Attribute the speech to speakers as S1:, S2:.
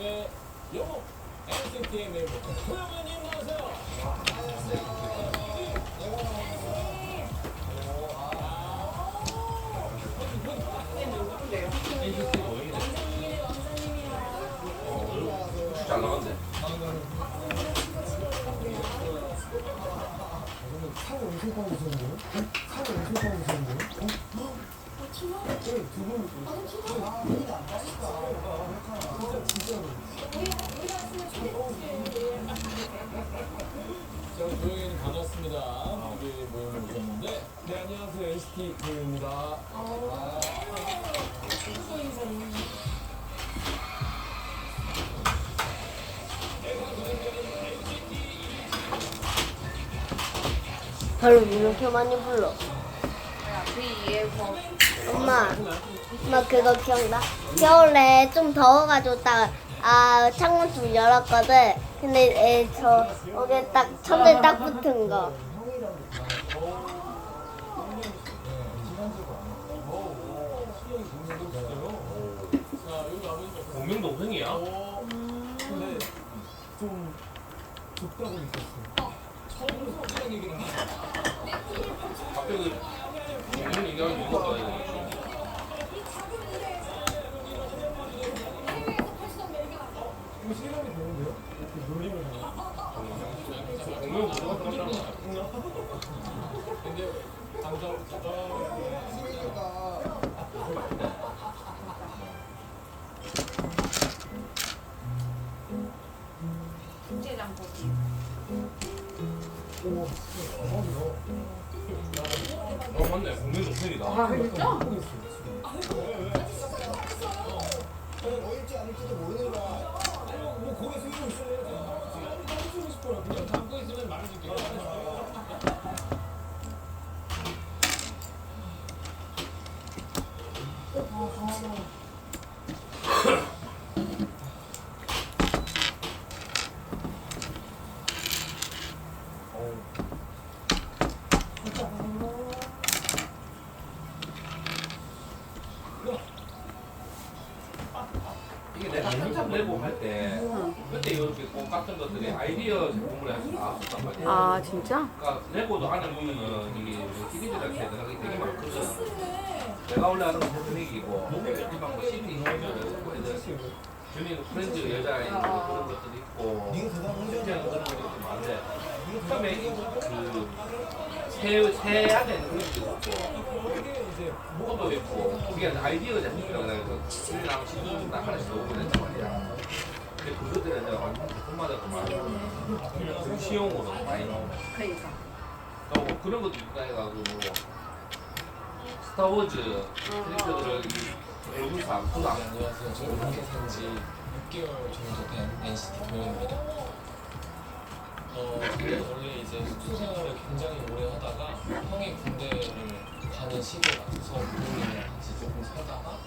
S1: 네, 영어 NCT의 나오세요.
S2: 잘 나갔네.
S3: 살 엄청 빠지셨네요? 살 엄청 빠지셨네요? 어? 네, 두 분. 진짜, 진짜로.
S1: 자, 조영이님 반갑습니다. 우리 모임에 오셨는데, 네 안녕하세요 NCT 조영입니다.
S4: 별로 이렇게 많이 불러. 엄마, 엄마 그거 기억나? 겨울에 좀 더워가지고 딱, 아, 창문 좀 열었거든. 근데 에, 저, 거기에 딱, 천에 딱 붙은 거.
S2: 공명 동생이야?
S3: 근데 좀 좁다고 느꼈어요.
S1: 처음으로 소리랑 얘기를 하네.
S2: 갑자기
S3: 오, 진짜 대박이다.
S2: 어 맞네 공명
S3: 동생이다닐지도 모르는 거야.
S1: 뭐 거기 숨고 있어요. 숨고 싶어요. 그냥 담고 있으면 말해줄게.
S2: 이게 내가 한참 내고 할 때 그때 이렇게 꼭 같은 것들이 아이디어 제품으로 해서 나왔었단 말이야.
S5: 아 진짜?
S2: 그러니까 레고도 안에 보면은 이게 TV들한테 들어가기 되게 많거든. 내가 원래 하는 건 테크닉이고 일반 뭐 CD 이런 준이 프렌즈 여자아이 그런 것들이 있고 신기한 그런 것들이 많은데 처음에 그새 안에 있는 그런 것도 있고 뭐가 있고 그게 아이디어 제품이라고 해서 실이랑 시중 딱 하나씩 넣고 그랬단 말이야. 근데 그것들은 내가 완전 제품마다 또 많이 좀 시용으로 많이 나오네.
S5: 그러니까.
S2: 어, 뭐 그런 것도 있다 해가지고 뭐 스타워즈 캐릭터들을 얼굴사 그거 안
S1: 안녕하세요. 저는 한국에 산지 6개월 정도 된 NCT 도현입니다. 어, 저는 원래 이제 숙소 생활을 굉장히 오래 하다가 형이 군대를 가는 시기에 맞춰서 부모님이랑 조금 살다가